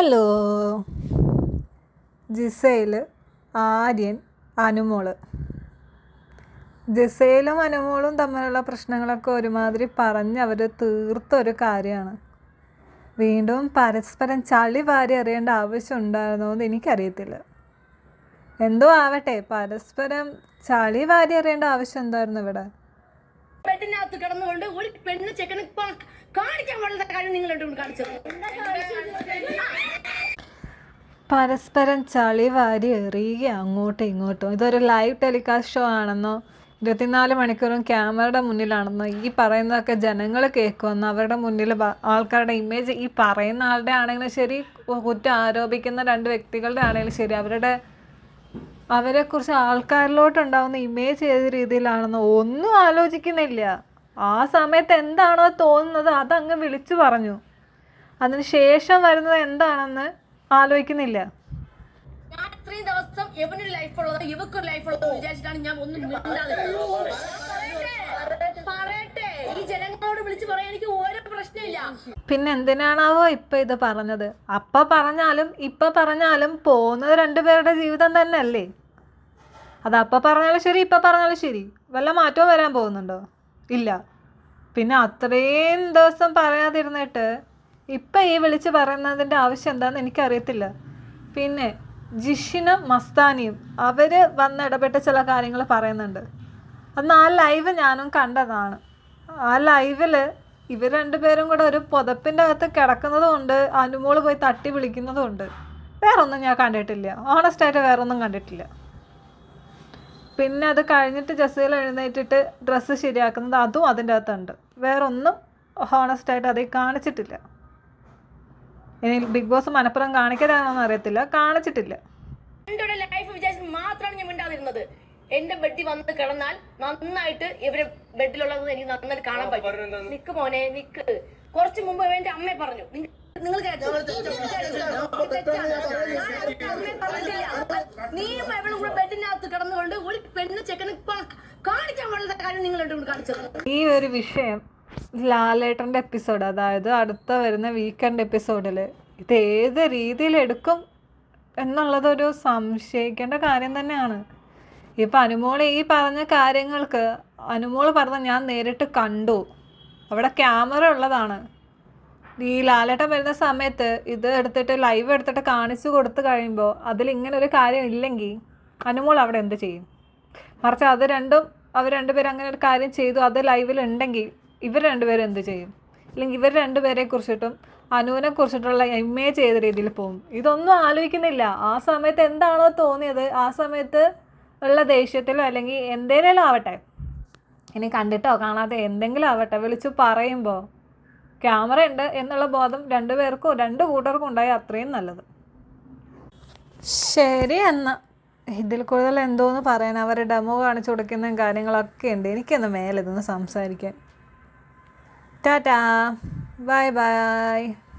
Hello. Gisele Aryan Anumol. ജിസേലും അനുമോളും തമ്മിലുള്ള പ്രശ്നങ്ങളൊക്കെ ഒരുമാതിരി പറഞ്ഞ് അവർ തീർത്തൊരു കാര്യമാണ്. വീണ്ടും പരസ്പരം ചളി വാരി അറിയേണ്ട ആവശ്യം ഉണ്ടായിരുന്നോ എന്ന് എനിക്കറിയത്തില്ല. എന്തോ ആവട്ടെ പരസ്പരം ചളി വാരി അറിയേണ്ട ആവശ്യം എന്തായിരുന്നു ഇവിടെ? പെട്ടിനകത്ത് കിടന്നുകൊണ്ട് ഒരു പെണ്ണ് ചെക്കന് കാണിക്കാൻ പാടില്ല കാര്യം കൂടി കാണിച്ചത്? പരസ്പരം ചളി വാരി എറിയുക അങ്ങോട്ടും ഇങ്ങോട്ടും. ഇതൊരു ലൈവ് ടെലികാസ്റ്റ് ഷോ ആണെന്നോ ഇരുപത്തിനാല് മണിക്കൂറും ക്യാമറയുടെ മുന്നിലാണെന്നോ ഈ പറയുന്നതൊക്കെ ജനങ്ങൾ കേൾക്കുമെന്നോ അവരുടെ മുന്നിൽ ആൾക്കാരുടെ ഇമേജ് ഈ പറയുന്ന ആളുടെ ആണെങ്കിലും ശരി കുറ്റം ആരോപിക്കുന്ന രണ്ട് വ്യക്തികളുടെ ആണെങ്കിലും ശരി അവരുടെ അവരെക്കുറിച്ച് ആൾക്കാരിലോട്ടുണ്ടാവുന്ന ഇമേജ് ഏത് രീതിയിലാണെന്നോ ഒന്നും ആലോചിക്കുന്നില്ല. ആ സമയത്ത് എന്താണോ തോന്നുന്നത് അതങ്ങ് വിളിച്ചു പറഞ്ഞു. അതിന് ശേഷം വരുന്നത് എന്താണെന്ന് ആലോചിക്കുന്നില്ല. ഞാൻ ഇത്രയും ദിവസം എവനൊരു ലൈഫ് ഉള്ളത് ഇവക്കൊരു ലൈഫ് ഉള്ളത് വിചാരിച്ചിട്ടാണ് ഞാൻ ഒന്നും മിണ്ടാതെ പറയട്ടെ, പറയട്ടെ. ഈ ജനങ്ങളോട് വിളിച്ചു പറയാൻ എനിക്ക് പ്രശ്നമില്ല പിന്നെ എന്തിനാണാവോ ഇപ്പൊ ഇത് പറഞ്ഞത്? അപ്പ പറഞ്ഞാലും ഇപ്പൊ പറഞ്ഞാലും പോകുന്നത് രണ്ടുപേരുടെ ജീവിതം തന്നെ അല്ലേ അത് അപ്പ പറഞ്ഞാലും ശരി ഇപ്പൊ പറഞ്ഞാലും ശരി. വല്ല മാറ്റവും വരാൻ പോകുന്നുണ്ടോ? ഇല്ല. പിന്നെ അത്രയും ദിവസം പറയാതിരുന്നിട്ട് ഇപ്പം ഈ വിളിച്ച് പറയുന്നതിന്റെ ആവശ്യം എന്താണെന്ന് എനിക്കറിയത്തില്ല. പിന്നെ ജിഷിനും മസ്താനിയും അവർ വന്ന് ഇടപെട്ട ചില കാര്യങ്ങൾ പറയുന്നുണ്ട്. അന്ന് ആ ലൈവ് ഞാനും കണ്ടതാണ്. ആ ലൈവിൽ ഇവർ രണ്ടുപേരും കൂടെ ഒരു പുതപ്പിന്റെ അകത്ത് കിടക്കുന്നതുകൊണ്ട് അനുമോൾ പോയി തട്ടി വിളിക്കുന്നതുകൊണ്ട് വേറൊന്നും ഞാൻ കണ്ടിട്ടില്ല. ഓണസ്റ്റായിട്ട് വേറൊന്നും കണ്ടിട്ടില്ല. പിന്നെ അത് കഴിഞ്ഞിട്ട് ജസീൽ എഴുന്നേറ്റിട്ട് ഡ്രസ്സ് ശരിയാക്കുന്നത് അതും അതിന്റെ അകത്തുണ്ട്. വേറൊന്നും ഹോണസ്റ്റായിട്ട് അതിൽ കാണിച്ചിട്ടില്ല. ഇനി ബിഗ് ബോസ് മനപ്പുറം കാണിക്കലാണോന്ന് അറിയത്തില്ല. കാണിച്ചിട്ടില്ല. എന്റെ ലൈഫ് വിചാരിച്ച് മാത്രമാണ് ഞാൻ മിണ്ടാതിരുന്നത്. എന്റെ ബെഡിൽ വന്ന് കിടന്നാൽ നന്നായിട്ട് ഇവരെ ബെഡിലുള്ളത് എനിക്ക് നന്നായിട്ട് കാണാൻ പറ്റും. നിക്ക് മോനെ നിക്ക്. കുറച്ച് മുമ്പ് എന്റെ അമ്മയെ പറഞ്ഞു. നിങ്ങൾ. നീയും അവളും കൂടെ ബെഡിനകത്ത് കിടന്നുകൊണ്ട് ഒരു പെണ്ണ് ചെക്കന് കാണിക്കാൻ പാടുന്ന കാര്യം കൂടി കാണിച്ചത്. ഈ ഒരു വിഷയം ലാലേട്ടന്റെ എപ്പിസോഡ് അതായത് അടുത്ത വരുന്ന വീക്കെൻഡ് എപ്പിസോഡിൽ ഇത് ഏത് രീതിയിൽ എടുക്കും എന്നുള്ളതൊരു സംശയിക്കേണ്ട കാര്യം തന്നെയാണ്. ഇപ്പം അനുമോൾ ഈ പറഞ്ഞ കാര്യങ്ങൾക്ക് അനുമോൾ പറഞ്ഞ ഞാൻ നേരിട്ട് കണ്ടു. അവിടെ ക്യാമറ ഉള്ളതാണ്. ഈ ലാലേട്ടൻ വരുന്ന സമയത്ത് ഇത് എടുത്തിട്ട് ലൈവ് എടുത്തിട്ട് കാണിച്ചു കൊടുത്തു കഴിയുമ്പോൾ അതിൽ ഇങ്ങനെ ഒരു കാര്യം ഇല്ലെങ്കിൽ അനുമോൾ അവിടെ എന്ത് ചെയ്യും? മറിച്ച് അത് രണ്ടും അവർ രണ്ടുപേരും അങ്ങനെ ഒരു കാര്യം ചെയ്തു അത് ലൈവിൽ ഉണ്ടെങ്കിൽ ഇവർ രണ്ടുപേരും എന്ത് ചെയ്യും? അല്ലെങ്കിൽ ഇവർ രണ്ടുപേരെ കുറിച്ചിട്ടും അനുവിനെ കുറിച്ചിട്ടുള്ള ഇമേജ് ഏത് രീതിയിൽ പോകും ഇതൊന്നും ആലോചിക്കുന്നില്ല. ആ സമയത്ത് എന്താണോ തോന്നിയത്? ആ സമയത്ത് ഉള്ള ദേഷ്യത്തിലോ അല്ലെങ്കിൽ എന്തേലും ആവട്ടെ. ഇനി കണ്ടിട്ടോ? കാണാതെ എന്തെങ്കിലും ആവട്ടെ. വിളിച്ചു പറയുമ്പോൾ ക്യാമറ ഉണ്ട് എന്നുള്ള ബോധം രണ്ടു പേർക്കും രണ്ട് കൂട്ടർക്കും ഉണ്ടായ അത്രയും നല്ലത്. ശരി എന്നാ. ഇതിൽ കൂടുതൽ എന്തോന്ന് പറയാൻ? അവർ ഡെമോ കാണിച്ചു കൊടുക്കുന്ന കാര്യങ്ങളൊക്കെ ഉണ്ട്. എനിക്കൊന്ന് മേലെ ഇതൊന്ന് സംസാരിക്കാൻ. Ta-da. Bye-bye.